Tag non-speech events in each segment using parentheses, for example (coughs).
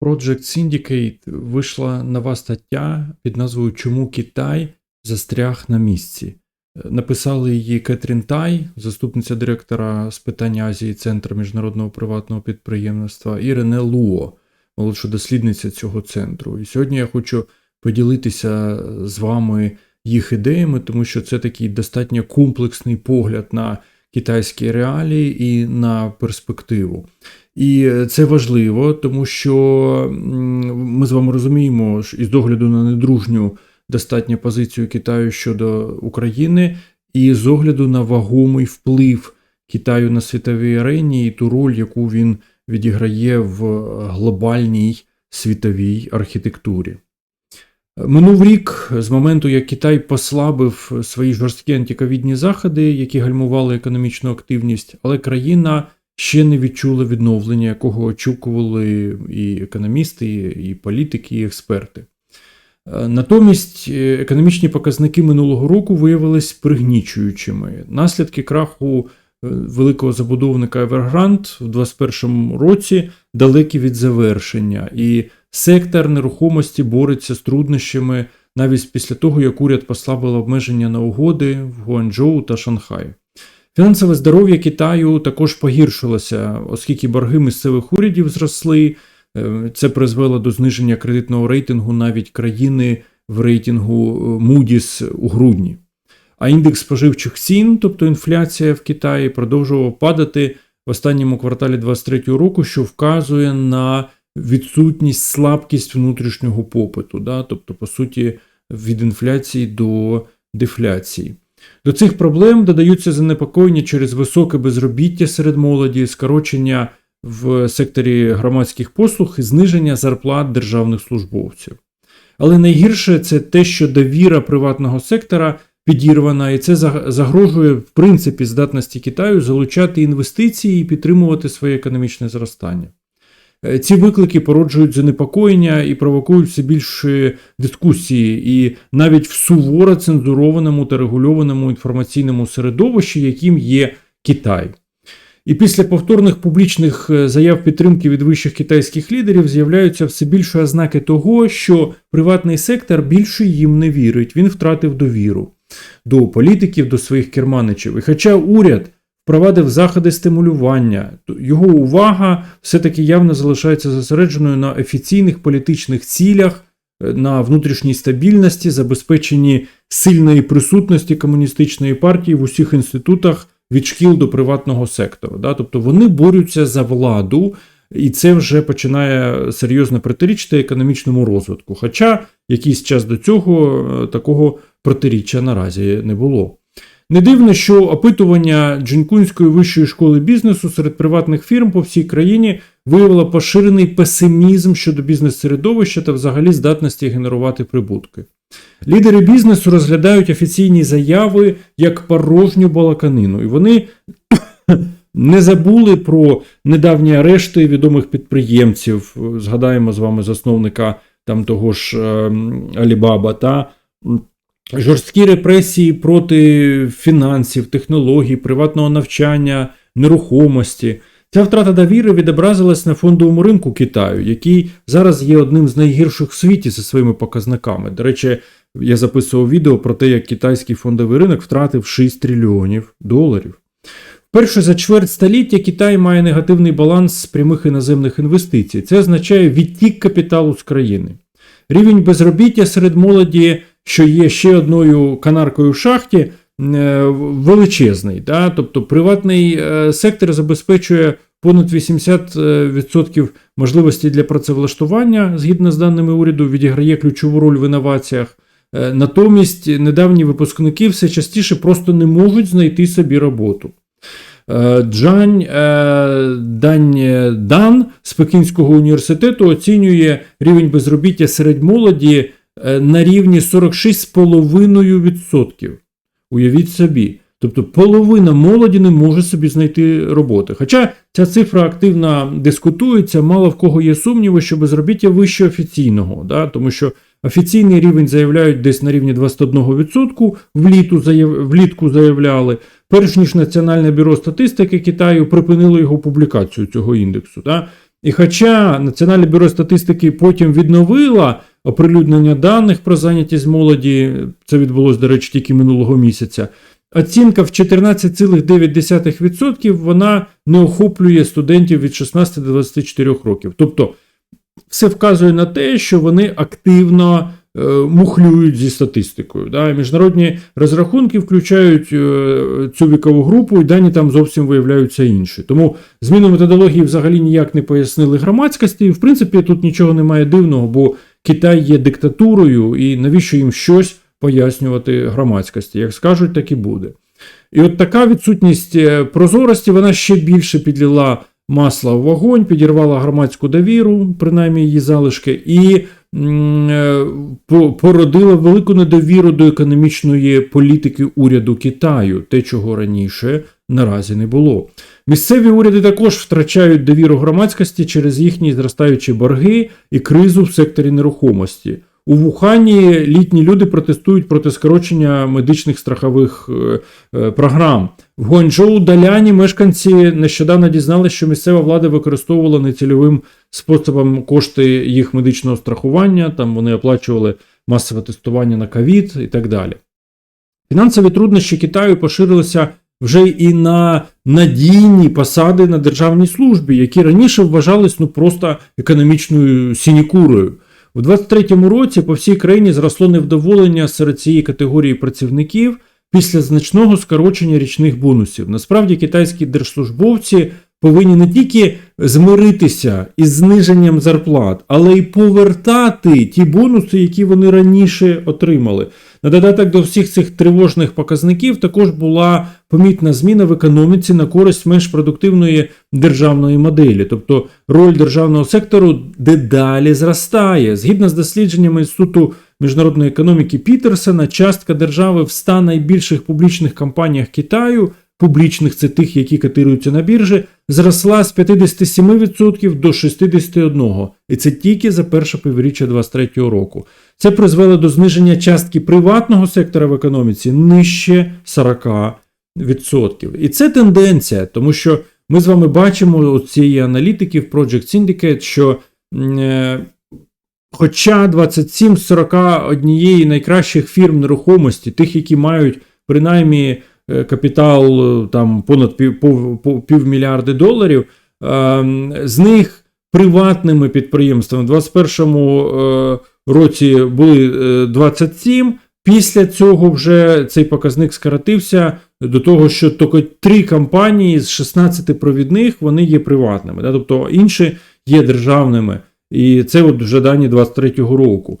Project Syndicate вийшла нова стаття під назвою Чому Китай застряг на місці. Е, Написали її Кетрін Тай, заступниця директора з питань Азії Центру міжнародного приватного підприємництва, і Рене Луо, молодша дослідниця цього центру. І сьогодні я хочу поділитися з вами їх ідеями, тому що це такий достатньо комплексний погляд на китайські реалії і на перспективу. І це важливо, тому що ми з вами розуміємо, що із догляду на недружню достатньо позицію Китаю щодо України, і з огляду на вагомий вплив Китаю на світовій арені і ту роль, яку він відіграє в глобальній світовій архітектурі. Минув рік з моменту, як Китай послабив свої жорсткі антиковідні заходи, які гальмували економічну активність, але країна ще не відчула відновлення, якого очікували і економісти, і політики, і експерти. Е, Натомість е, економічні показники минулого року виявились пригнічуючими. Наслідки краху е, великого забудовника Evergrande в 2021 році далекі від завершення, і сектор нерухомості бореться з труднощами навіть після того, як уряд послабив обмеження на угоди в Гуанчжоу та Шанхаї. Фінансове здоров'я Китаю також погіршилося, оскільки борги місцевих урядів зросли. Е, Це призвело до зниження кредитного рейтингу навіть країни в рейтингу е, Moody's у грудні. А індекс споживчих цін, тобто інфляція в Китаї, продовжував падати в останньому кварталі 2023 року, що вказує на відсутність, слабкість внутрішнього попиту, да? тобто, по суті, від інфляції до дефляції. До цих проблем додаються занепокоєння через високе безробіття серед молоді, скорочення в секторі громадських послуг і зниження зарплат державних службовців. Але найгірше це те, що довіра приватного сектора підірвана, і це загрожує в принципі здатності Китаю залучати інвестиції і підтримувати своє економічне зростання. Е, Ці виклики породжують занепокоєння і провокують все більше дискусії, і навіть в суворо цензурованому та регульованому інформаційному середовищі, яким є Китай. І після повторних публічних е, заяв підтримки від вищих китайських лідерів з'являються все більше ознаки того, що приватний сектор більше їм не вірить, він втратив довіру до політиків, до своїх керманичів. І хоча уряд впровадив заходи стимулювання, його увага все-таки явно залишається зосередженою на офіційних політичних цілях, е, на внутрішній стабільності, забезпеченні сильної присутності комуністичної партії в усіх інститутах від шкіл до приватного сектору. Да? Тобто вони борються за владу, і це вже починає серйозно протирічити економічному розвитку. Хоча якийсь час до цього е, такого протиріччя наразі не було. Не дивно, що опитування Джинкунської вищої школи бізнесу серед приватних фірм по всій країні виявило поширений песимізм щодо бізнес-середовища та взагалі здатності генерувати прибутки. Лідери бізнесу розглядають офіційні заяви як порожню балаканину, і вони (coughs) не забули про недавні арешти відомих підприємців. Згадаємо з вами засновника там того ж Алібаба та жорсткі репресії проти фінансів, технологій, приватного навчання, нерухомості. Ця втрата довіри відобразилась на фондовому ринку Китаю, який зараз є одним з найгірших в світі за своїми показниками. До речі, я записував відео про те, як китайський фондовий ринок втратив 6 трильйонів доларів. Вперше за чверть століття Китай має негативний баланс з прямих іноземних інвестицій. Це означає відтік капіталу з країни. Рівень безробіття серед молоді, що є ще одною канаркою в шахті, е, величезний. Да? Тобто приватний е, сектор забезпечує понад 80% можливостей для працевлаштування, згідно з даними уряду, відіграє ключову роль в інноваціях. Е, Натомість недавні випускники все частіше просто не можуть знайти собі роботу. Джань Дан з Пекінського університету оцінює рівень безробіття серед молоді на рівні 46,5%. Уявіть собі. Тобто половина молоді не може собі знайти роботи. Хоча ця цифра активно дискутується, мало в кого є сумніви, що безробіття вище офіційного, да? тому що офіційний рівень заявляють десь на рівні 21%, вліту, заяв... влітку заявляли, перш ніж Національне бюро статистики Китаю припинило його публікацію цього індексу. Да? І хоча Національне бюро статистики потім відновило оприлюднення даних про зайнятість молоді, це відбулося, до речі, тільки минулого місяця. Оцінка в 14,9% вона не охоплює студентів від 16 до 24 років. Тобто, все вказує на те, що вони активно е, мухлюють зі статистикою. Да? Міжнародні розрахунки включають е, цю вікову групу, і дані там зовсім виявляються інші. Тому зміну методології взагалі ніяк не пояснили громадськості. І, в принципі, тут нічого немає дивного, бо Китай є диктатурою, і навіщо їм щось пояснювати громадськості? Як скажуть, так і буде. І от така відсутність е, прозорості вона ще більше підлила масла в вогонь, підірвала громадську довіру, принаймні її залишки, і е, по- породила велику недовіру до економічної політики уряду Китаю, те, чого раніше наразі не було. Місцеві уряди також втрачають довіру громадськості через їхні зростаючі борги і кризу в секторі нерухомості. У Вухані літні люди протестують проти скорочення медичних страхових е, е, програм. В Гуанчжоу Даляні мешканці нещодавно дізналися, що місцева влада використовувала нецільовим способом кошти їх медичного страхування. Там вони оплачували масове тестування на ковід і так далі. Фінансові труднощі Китаю поширилися вже і на надійні посади на державній службі, які раніше вважались ну просто економічною сінікурою. У 23-му році по всій країні зросло невдоволення серед цієї категорії працівників після значного скорочення річних бонусів. Насправді китайські держслужбовці повинні не тільки змиритися із зниженням зарплат, але й повертати ті бонуси, які вони раніше отримали. На додаток до всіх цих тривожних показників також була помітна зміна в економіці на користь менш продуктивної державної моделі. Тобто роль державного сектору дедалі зростає. Згідно з дослідженнями Інституту міжнародної економіки Пітерсона, частка держави в 100 найбільших публічних компаніях Китаю, публічних це тих, які котируються на біржі, зросла з 57% до 61%. І це тільки за перше півріччя 2023 року. Це призвело до зниження частки приватного сектора в економіці нижче 40%. І це тенденція, тому що ми з вами бачимо у цієї аналітики в Project Syndicate, що е, хоча 27 з 41 найкращих фірм нерухомості, тих, які мають принаймні капітал е, там понад пів, пов- півмільярди доларів, е, з них приватними підприємствами в 2021 е, році були е, 27. Після цього вже цей показник скоротився до того, що тільки три компанії з 16 провідних вони є приватними, да? тобто інші є державними. І це от вже дані 23-го року.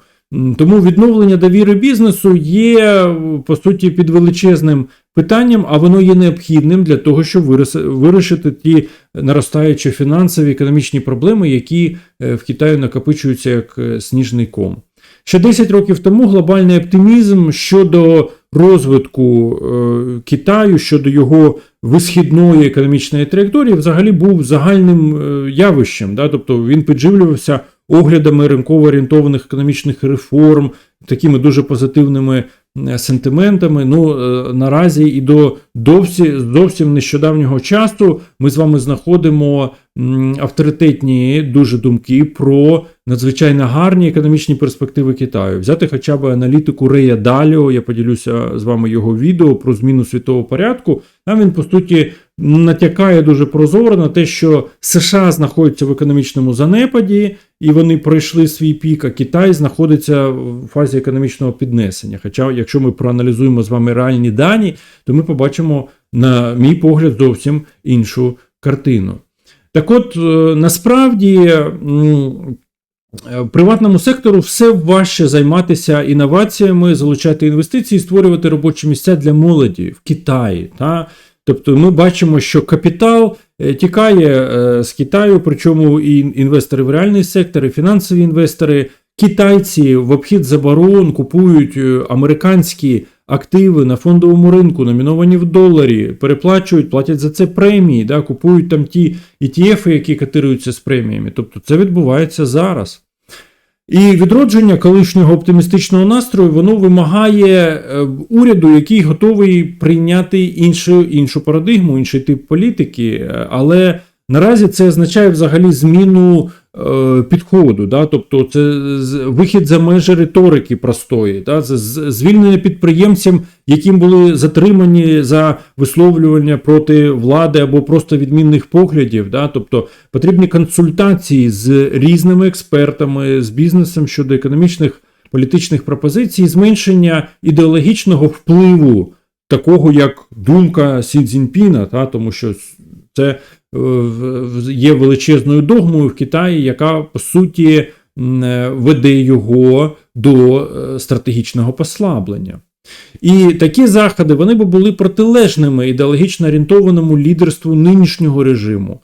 Тому відновлення довіри бізнесу є по суті під величезним питанням, а воно є необхідним для того, щоб вирішити ті наростаючі фінансові економічні проблеми, які е, в Китаї накопичуються як е, сніжний ком. Ще 10 років тому глобальний оптимізм щодо розвитку е, Китаю, щодо його висхідної економічної траєкторії, взагалі був загальним явищем. Да? Тобто він підживлювався оглядами ринково орієнтованих економічних реформ, такими дуже позитивними сентиментами. Ну, е, наразі і до зовсім нещодавнього часу ми з вами знаходимо авторитетні дуже думки про надзвичайно гарні економічні перспективи Китаю. Взяти хоча б аналітику Рея Даліо, я поділюся з вами його відео про зміну світового порядку. Там він, по суті, натякає дуже прозоро на те, що США знаходяться в економічному занепаді, і вони пройшли свій пік, а Китай знаходиться в фазі економічного піднесення. Хоча, якщо ми проаналізуємо з вами реальні дані, то ми побачимо, на мій погляд, зовсім іншу картину. Так от, е, насправді, е, приватному сектору все важче займатися інноваціями, залучати інвестиції, створювати робочі місця для молоді в Китаї. Та? Тобто ми бачимо, що капітал е, тікає е, з Китаю, причому і інвестори в реальний сектор, і фінансові інвестори. Китайці в обхід заборон купують е, американські активи на фондовому ринку, номіновані в доларі, переплачують, платять за це премії, да, купують там ті ETF, які котируються з преміями. Тобто це відбувається зараз. І відродження колишнього оптимістичного настрою воно вимагає е, уряду, який готовий прийняти іншу, іншу парадигму, інший тип політики. Е, Але Наразі це означає взагалі зміну підходу, да? тобто це вихід за межі риторики простої, да? це звільнення підприємцям, яким були затримані за висловлювання проти влади або просто відмінних поглядів. Да? Тобто потрібні консультації з різними експертами, з бізнесом щодо економічних політичних пропозицій, зменшення ідеологічного впливу такого, як думка Сі Цзіньпіна, та, тому що це е, є величезною догмою в Китаї, яка по суті е, веде його до е, стратегічного послаблення. І такі заходи вони б були протилежними ідеологічно орієнтованому лідерству нинішнього режиму.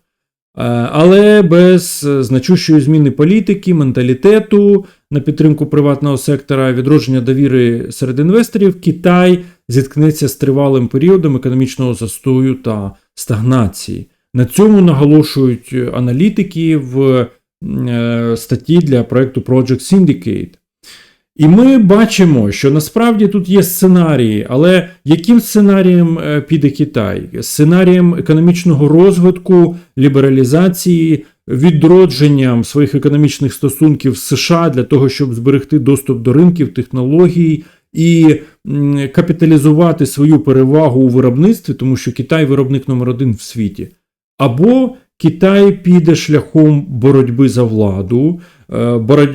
Е, Але без е, значущої зміни політики, менталітету на підтримку приватного сектора, відродження довіри серед інвесторів, Китай зіткнеться з тривалим періодом економічного застою та стагнації. На цьому наголошують е, аналітики в е, статті для проекту Project Syndicate. І ми бачимо, що насправді тут є сценарії, але яким сценарієм е, піде Китай? Сценарієм економічного розвитку, лібералізації, відродженням своїх економічних стосунків з США для того, щоб зберегти доступ до ринків, технологій і капіталізувати свою перевагу у виробництві, тому що Китай виробник номер один в світі. Або Китай піде шляхом боротьби за владу, е,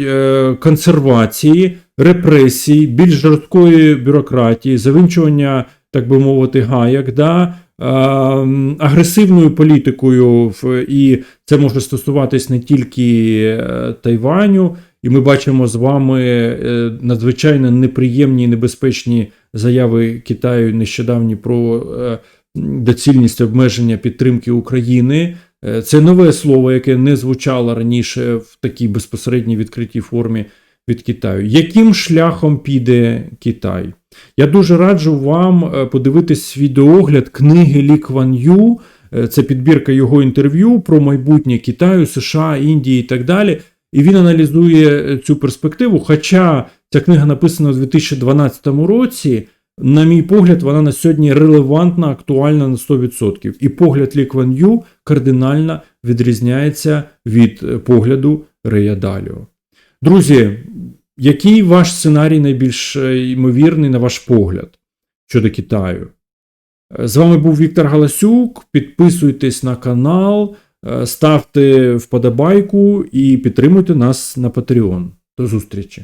е, консервації, репресій, більш жорсткої бюрократії, завинчування, так би мовити, гаяк, да, е, агресивною політикою, і це може стосуватись не тільки Тайваню. І ми бачимо з вами надзвичайно неприємні і небезпечні заяви Китаю нещодавні про доцільність обмеження підтримки України. Е, Це нове слово, яке не звучало раніше в такій безпосередній відкритій формі від Китаю. Яким шляхом піде Китай? Я дуже раджу вам е, подивитись відеоогляд книги Лі Кван Ю. Е, Це підбірка його інтерв'ю про майбутнє Китаю, США, Індії і так далі. І він аналізує цю перспективу. Хоча ця книга написана у 2012 році, на мій погляд, вона на сьогодні релевантна, актуальна на 100%. І погляд Лі Кван Ю кардинально відрізняється від е, погляду Рея Даліо. Друзі, який ваш сценарій найбільш е, ймовірний, на ваш погляд, щодо Китаю? Е, З вами був Віктор Галасюк. Підписуйтесь на канал, ставте вподобайку і підтримуйте нас на Patreon. До зустрічі!